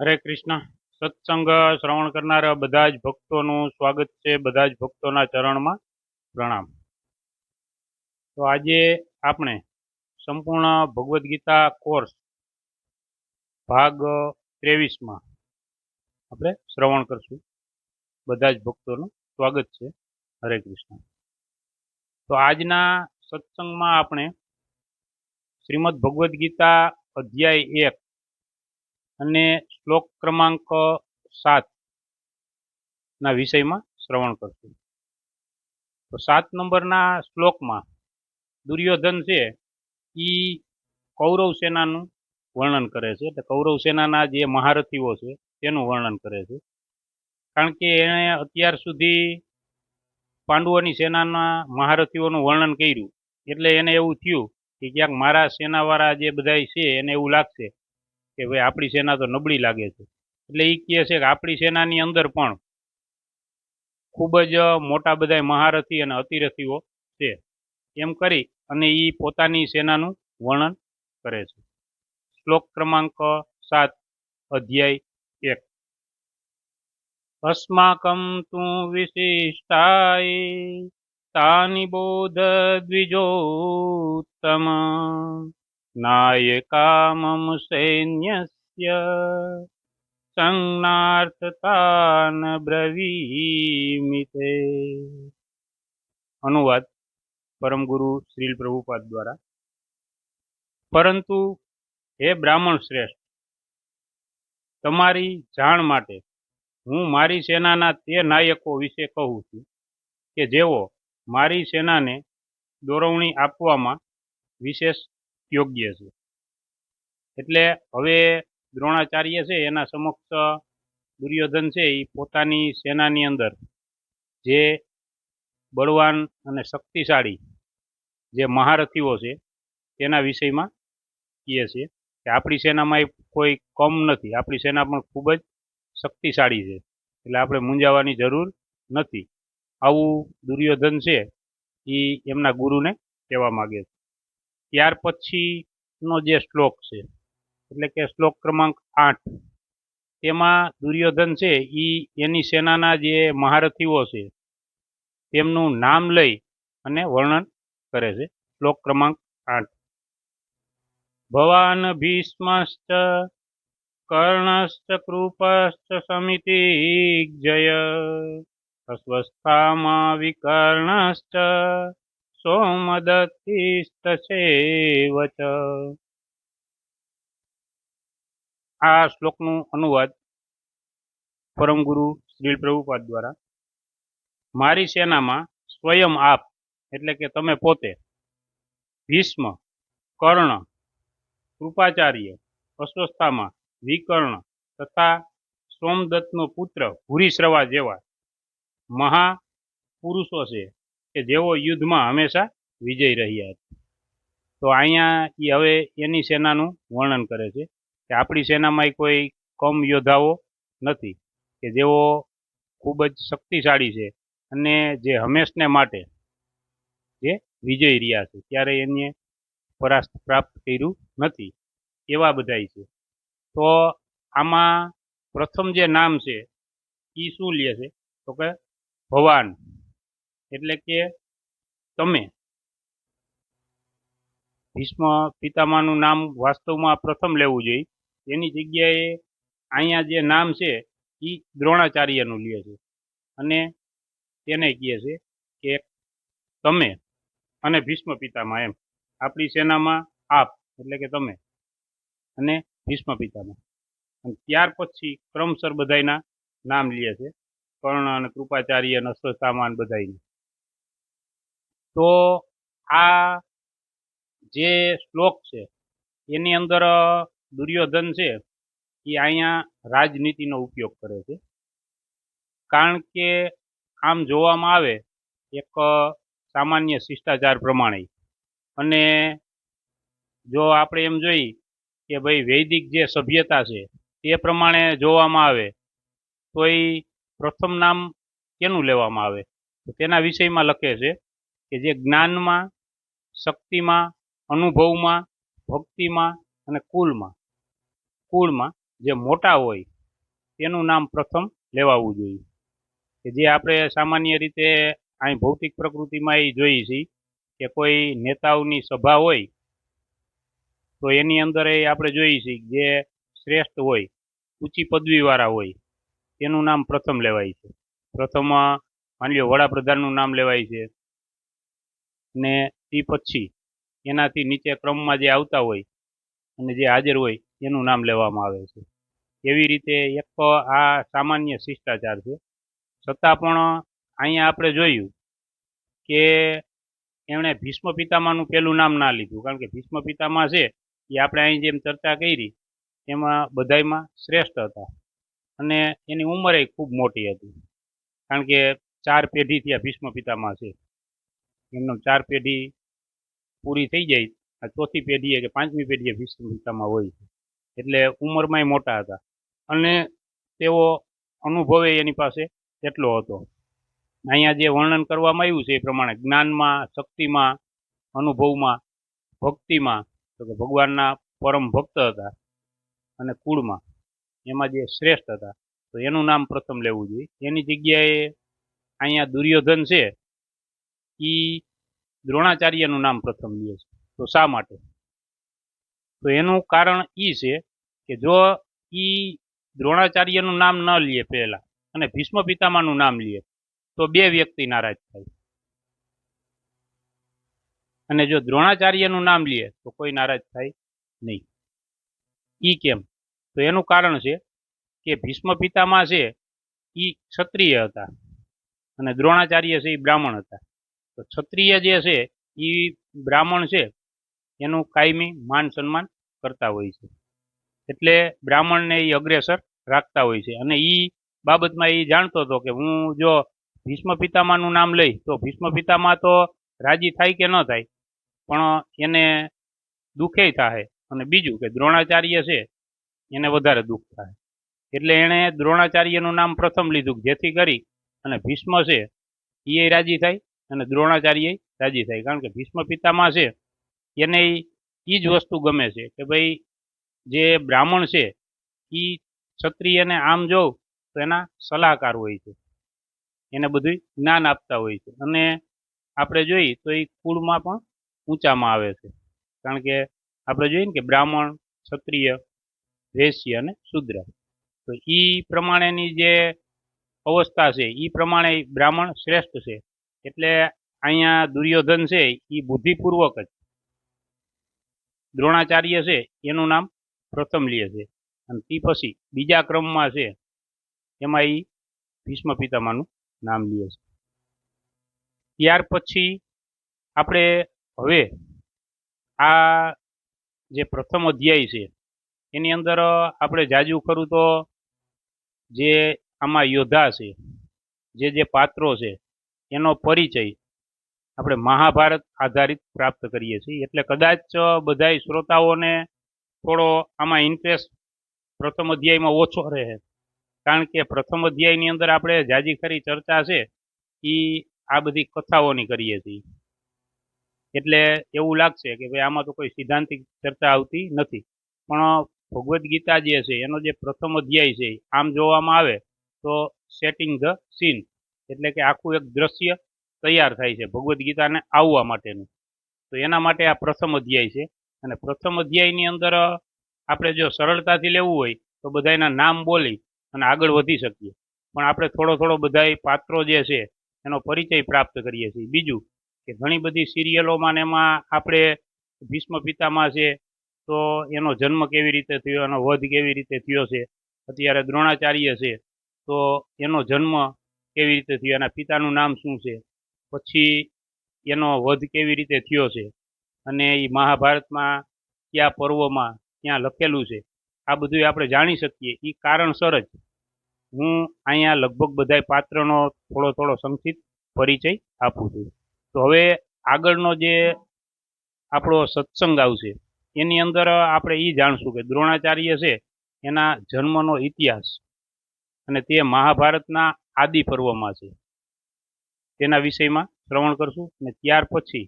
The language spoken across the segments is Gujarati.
હરે કૃષ્ણ. સત્સંગ શ્રવણ કરનારા બધા જ ભક્તોનું સ્વાગત છે, બધા જ ભક્તોના ચરણમાં પ્રણામ. તો આજે આપણે સંપૂર્ણ ભગવદ્ ગીતા કોર્સ ભાગ ત્રેવીસમાં આપણે શ્રવણ કરશું. બધા જ ભક્તોનું સ્વાગત છે. હરે કૃષ્ણ. તો આજના સત્સંગમાં આપણે શ્રીમદ ભગવદ્ ગીતા અધ્યાય એક અને શ્લોક ક્રમાંક સાત ના વિષયમાં શ્રવણ કરશું. તો સાત નંબરના શ્લોકમાં દુર્યોધન છે એ કૌરવ સેનાનું વર્ણન કરે છે. એટલે કૌરવ સેનાના જે મહારથીઓ છે, તેનું વર્ણન કરે છે. કારણ કે એણે અત્યાર સુધી પાંડવોની સેનાના મહારથીઓનું વર્ણન કર્યું. એટલે એને એવું થયું કે ક્યાંક મારા સેનાવાળા જે બધા છે, એને એવું લાગશે કે ભાઈ આપણી સેના તો નબળી લાગે છે. એટલે એ કહે છે કે આપણી સેનાની અંદર પણ ખૂબ જ મોટા બધા મહારથી અને અતિરથીઓ છે. એમ કરી અને એ પોતાની સેનાનું વર્ણન કરે છે. શ્લોક ક્રમાંક સાત, અધ્યાય એક. અસ્માકમ તું વિશિષ્ટાય, તાની બોધ દ્વિજોત્તમ નાયકામમ સૈન્યસ્ય સંજ્ઞાર્થતાન બ્રવીમિ તે અનુવાદ પરમ ગુરુ શ્રીલ પ્રભુપાદ દ્વારા પરંતુ હે બ્રાહ્મણ શ્રેષ્ઠ તમારી જાણ માટે હું મારી સેનાના તે નાયકો વિશે કહું છું કે જેઓ મારી સેનાને દોરવણી આપવામાં વિશેષ યોગ્ય છે. એટલે હવે દ્રોણાચાર્ય છે, એના સમક્ષ દુર્યોધન છે એ પોતાની સેનાની અંદર જે બળવાન અને શક્તિશાળી જે મહારથીઓ છે, તેના વિષયમાં કહે છે કે આપણી સેનામાં એ કોઈ કમ નથી. આપણી સેના પણ ખૂબ જ શક્તિશાળી છે. એટલે આપણે મૂંઝાવાની જરૂર નથી. આવું દુર્યોધન છે એ એમના ગુરુને કહેવા માગે છે. ત્યાર પછીનો જે શ્લોક છે, એટલે કે શ્લોક ક્રમાંક આઠ, તેમાં દુર્યોધન છે એ એની સેનાના જે મહારથીઓ છે, તેમનું નામ લઈ અને વર્ણન કરે છે. શ્લોક ક્રમાંક આઠ. ભવાન ભીષ્મશ્ચ, કર્ણશ્ચ, કૃપશ્ચ સમિતિ જય, અસ્વસ્થામાં વિકર્ણશ્ચ સોમદત્તિસ્તસેવ ચ આ શ્લોકનું અનુવાદ પરમ ગુરુ શ્રી પ્રભુપાદ દ્વારા મારી સેનામાં સ્વયં આપ, એટલે કે તમે પોતે, ભીષ્મ, કર્ણ, કૃપાચાર્ય, અસ્વસ્થામાં, વિકર્ણ તથા સોમદત્તનો પુત્ર ભૂરીશ્રવા જેવા મહાપુરુષો છે. કે જેઓ યુદ્ધમાં હંમેશા વિજય રહ્યા હતા તો અહીંયા એ હવે એની સેનાનું વર્ણન કરે છે કે આપણી સેનામાં કોઈ કમ યોદ્ધાઓ નથી, કે જેઓ ખૂબ જ શક્તિશાળી છે અને જે હંમેશને માટે જે વિજય રહ્યા છે ત્યારે એને પરાસ્ત પ્રાપ્ત કર્યું નથી, એવા બધાય છે. તો આમાં પ્રથમ જે નામ છે એ શું લે છે? તો કે ભવાન. એટલે કે તમે ભીષ્મ પિતામાનું નામ વાસ્તવમાં પ્રથમ લેવું જોઈએ. એની જગ્યાએ અહીંયા જે નામ છે એ દ્રોણાચાર્યનું લે છે. અને તેને કહે છે કે તમે અને ભીષ્મ પિતામાં એમ. આપણી સેનામાં આપ, એટલે કે તમે અને ભીષ્મ પિતામાં અને ત્યાર પછી ક્રમસર બધાયના નામ લે છે. કર્ણ અને કૃપાચાર્ય અને અશ્વસ્થામાન બધાયની. તો આ જે શ્લોક છે, એની અંદર દુર્યોધન છે એ અહીંયા રાજનીતિનો ઉપયોગ કરે છે. કારણ કે આમ જોવામાં આવે, એક સામાન્ય શિષ્ટાચાર પ્રમાણે. અને જો આપણે એમ જોઈ કે ભાઈ વૈદિક જે સભ્યતા છે, તે પ્રમાણે જોવામાં આવે, તો એ પ્રથમ નામ કેનું લેવામાં આવે? તો તેના વિષયમાં લખે છે કે જે જ્ઞાનમાં, શક્તિમાં, અનુભવમાં, ભક્તિમાં અને કુલમાં કુળમાં જે મોટા હોય તેનું નામ પ્રથમ લેવાવું જોઈએ. કે જે આપણે સામાન્ય રીતે અહીં ભૌતિક પ્રકૃતિમાં એ જોઈએ છીએ કે કોઈ નેતાઓની સભા હોય, તો એની અંદર એ આપણે જોઈએ છીએ જે શ્રેષ્ઠ હોય, ઊંચી પદવીવાળા હોય તેનું નામ પ્રથમ લેવાય છે. પ્રથમ, માની લો વડાપ્રધાનનું નામ લેવાય છે. ને એ પછી એનાથી નીચે ક્રમમાં જે આવતા હોય અને જે હાજર હોય, એનું નામ લેવામાં આવે છે. એવી રીતે એક આ સામાન્ય શિષ્ટાચાર છે. છતાં પણ અહીંયા આપણે જોયું કે એમણે ભીષ્મ પિતામાનું પહેલું નામ ના લીધું. કારણ કે ભીષ્મ પિતામહ છે, એ આપણે અહીં જેમ ચર્ચા કરી, એમાં બધાયમાં શ્રેષ્ઠ હતા. અને એની ઉંમરે ખૂબ મોટી હતી. કારણ કે ચાર પેઢી ત્યાં ભીષ્મ પિતામહ છે. એમનો ચાર પેઢી પૂરી થઈ જાય. આ ચોથી પેઢીએ કે પાંચમી પેઢીએ પિતામહ હોય છે. એટલે ઉંમરમાંય મોટા હતા. અને તેઓ અનુભવે એની પાસે એટલો હતો. અહીંયા જે વર્ણન કરવામાં આવ્યું છે એ પ્રમાણે જ્ઞાનમાં, શક્તિમાં, અનુભવમાં, ભક્તિમાં, તો કે ભગવાનના પરમ ભક્ત હતા અને કુળમાં. એમાં જે શ્રેષ્ઠ હતા. તો એનું નામ પ્રથમ લેવું જોઈએ. એની જગ્યાએ અહીંયા દુર્યોધન છે. એ દ્રોણાચાર્યનું નામ પ્રથમ લે છે. તો શા માટે? તો એનું કારણ એ છે કે જો એ દ્રોણાચાર્યનું નામ ન લે પહેલા અને ભીષ્મ પિતામાનું નામ લે, તો બે વ્યક્તિ નારાજ થાય. અને જો દ્રોણાચાર્યનું નામ લે, તો કોઈ નારાજ થાય નહીં. એ કેમ? તો એનું કારણ છે કે ભીષ્મ પિતામાં છે એ ક્ષત્રિય હતા અને દ્રોણાચાર્ય છે એ બ્રાહ્મણ હતા. તો ક્ષત્રિય જે છે એ બ્રાહ્મણ છે, એનું કાયમી માન સન્માન કરતા હોય છે. એટલે બ્રાહ્મણને એ અગ્રેસર રાખતા હોય છે. અને એ બાબતમાં એ જાણતો હતો કે હું જો ભીષ્મ પિતામાનું નામ લઈ, તો ભીષ્મ પિતામા તો રાજી થાય કે ન થાય? પણ એને દુઃખે થાય અને બીજું કે દ્રોણાચાર્ય છે, એને વધારે દુઃખ થાય એટલે એણે દ્રોણાચાર્યનું નામ પ્રથમ લીધું, જેથી કરી અને ભીષ્મ છે એ રાજી થાય અને દ્રોણાચાર્ય રાજી થાય. કારણ કે ભીષ્મ પિતામાં છે, એને એ જ વસ્તુ ગમે છે કે ભાઈ જે બ્રાહ્મણ છે એ ક્ષત્રિયને આમ જોઉં તો એના સલાહકાર હોય છે. એને બધું જ્ઞાન આપતા હોય છે. અને આપણે જોઈએ તો એ કુળમાં પણ ઊંચામાં આવે છે. કારણ કે આપણે જોઈએ ને કે બ્રાહ્મણ, ક્ષત્રિય વેશ્ય અને શુદ્ર. તો એ પ્રમાણેની જે અવસ્થા છે એ પ્રમાણે બ્રાહ્મણ શ્રેષ્ઠ છે. એટલે અહીંયા દુર્યોધન છે એ બુદ્ધિપૂર્વક જ. દ્રોણાચાર્ય છે, એનું નામ પ્રથમ લે છે. અને તે પછી બીજા ક્રમમાં છે, એમાં એ ભીષ્મ પિતામાનું નામ લે છે. ત્યાર પછી આપણે હવે આ જે પ્રથમ અધ્યાય છે, એની અંદર આપણે જાજુ ખરું તો જે આમાં યોદ્ધા છે, જે જે પાત્રો છે એનો પરિચય આપણે મહાભારત આધારિત પ્રાપ્ત કરીએ છીએ. એટલે કદાચ બધાય શ્રોતાઓને થોડો આમાં ઇન્ટરેસ્ટ પ્રથમ અધ્યાયમાં ઓછો રહે. કારણ કે પ્રથમ અધ્યાયની અંદર આપણે જાજી ખરી ચર્ચા છે એ આ બધી કથાઓની કરીએ છીએ. એટલે એવું લાગશે કે ભાઈ આમાં તો કોઈ સિદ્ધાંતિક ચર્ચા આવતી નથી. પણ ભગવદ્ ગીતા જે છે, એનો જે પ્રથમ અધ્યાય છે, આમ જોવામાં આવે તો સેટિંગ ધ સીન એટલે કે આખું એક દ્રશ્ય તૈયાર થાય છે ભગવદ્ ગીતાને આવવા માટેનું. તો એના માટે આ પ્રથમ અધ્યાય છે. અને પ્રથમ અધ્યાયની અંદર આપણે જો સરળતાથી લેવું હોય, તો બધાયના નામ બોલી અને આગળ વધી શકીએ. પણ આપણે થોડો થોડો બધાય પાત્રો જે છે, એનો પરિચય પ્રાપ્ત કરીએ છીએ. બીજું કે ઘણી બધી સિરિયલોમાં એમાં આપણે ભીષ્મ પિતામાં છે, તો એનો જન્મ કેવી રીતે થયો, એનો વધ કેવી રીતે થયો છે, અત્યારે દ્રોણાચાર્ય છે, તો એનો જન્મ કેવી રીતે થયો, એના પિતાનું નામ શું છે, પછી એનો વધ કેવી રીતે થયો છે, અને એ મહાભારતમાં કયા પર્વમાં ક્યાં લખેલું છે, આ બધું આપણે જાણી શકીએ. એ કારણસર જ હું અહીંયા લગભગ બધા પાત્રનો થોડો થોડો સંક્ષિપ્ત પરિચય આપું છું. તો હવે આગળનો જે આપણો સત્સંગ આવશે, એની અંદર આપણે એ જાણશું કે દ્રોણાચાર્ય છે, એના જન્મનો ઇતિહાસ, અને તે મહાભારતના આદિ પર્વમાં છે. તેના વિષયમાં શ્રવણ કરશું અને ત્યાર પછી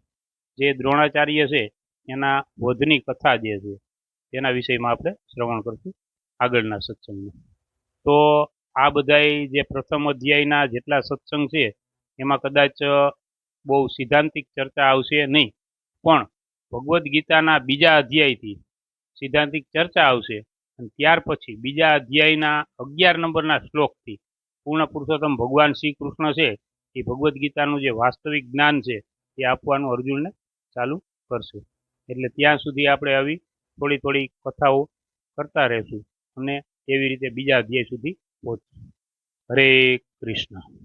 જે દ્રોણાચાર્ય છે, એના વધની કથા જે છે, તેના વિષયમાં આપણે શ્રવણ કરશું આગળના સત્સંગમાં. તો આ બધાય જે પ્રથમ અધ્યાયના જેટલા સત્સંગ છે, એમાં કદાચ બહુ સિદ્ધાંતિક ચર્ચા આવશે નહીં, પણ ભગવદ્ ગીતાના બીજા અધ્યાયથી સિદ્ધાંતિક ચર્ચા આવશે અને ત્યાર પછી બીજા અધ્યાયના અગિયાર નંબરના શ્લોકથી પૂર્ણ પુરુષોત્તમ ભગવાન શ્રી કૃષ્ણ છે, એ ભગવદ્ ગીતાનું જે વાસ્તવિક જ્ઞાન છે, એ આપવાનું અર્જુનને ચાલુ કરશે. એટલે ત્યાં સુધી આપણે આવી થોડી થોડી કથાઓ કરતા રહેશું અને એવી રીતે બીજા ધ્યેય સુધી પહોંચશું. હરે કૃષ્ણ.